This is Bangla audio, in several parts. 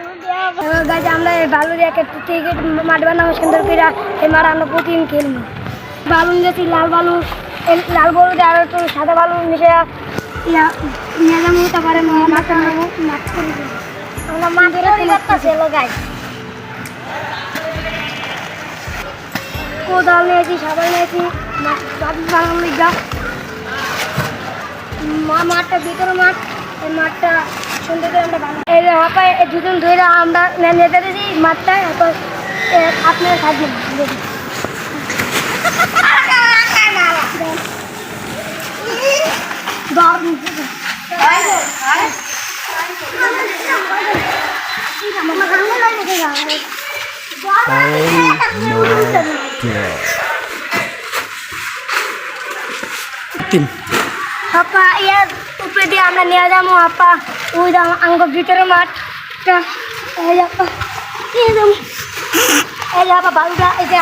গাছ আমরা এই বালু দিয়ে একটা ক্রিকেট মাঠ বানাবো সুন্দর করে এই মাঠ আমরা প্রতিদিন খেলব। বালু গেছি লাল বালু লাল বালু আরও একটু সাদা বালু মিশে নিয়ে যাব তারপরে মাঠটা মাঠ করে আমরা মাঠ করতেছি গাছ কোদাল নিয়েছি, সাবান নিয়েছি মাঠ বানানো লিগা মা- মাঠটা ভিতরে মাঠ। এই মাঠটা সুন্দর করে আমরা বানাই এই যে হাঁপা এই দুজন ধরে আমরা নে- নিতে দিয়েছি মাঠটা এখন এ, আপনারা থাকবেন দেখুন। দর নিচে দে। আপা ইয়ার উপরে দিয়ে আমরা নিয়ে যাব আপা। ওই দাম আঙ্গ ভিতরে মাঠটা এই আপা এই যে এই আপা বালুটা এই যে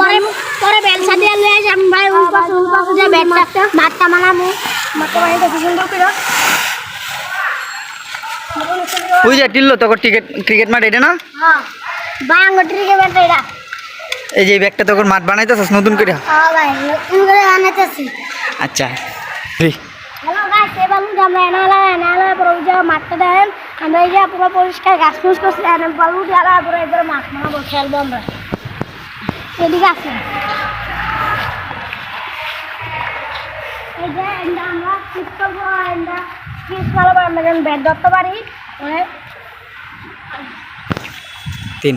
বালু। পরে বেলসা দিয়ে লয়ে যাম। ভাই উল পাশে উল পাশে যে ব্যাটটা মাঠটা। মানামু মাঠটা বানাইতেছি সুন্দর করে। ওই যে টিল্লো তোর ক্রিকেট ক্রিকেট মাঠ এটা না? হ্যাঁ। ট্রিকে ব্যাটটা এটা। এই যে ব্যাগটা তোর মাঠ বানাইতেছস নতুন করে আচ্ছা। হ্যালো গাছ এই বালুটা আমরা এনালা এনালা পরে ওই যে মাঠটা দেখেন। আমরা এই যে পুরো পরিষ্কার ঘাস ফুস করছি এনে বালু দিয়ে পরে এবার মাঠ মানাবো খেলব আমরা। এই যে এন্ডা আমরা ঠিক করব এন্ডা আমরা ব্যাট ধরতে পারি। তিন।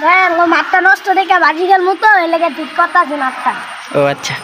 হ্যাঁ মাঠটা নষ্ট দেখে বাজি গেল মতো এলাকা ঠিক কথা আছে মাঠটা ও আচ্ছা।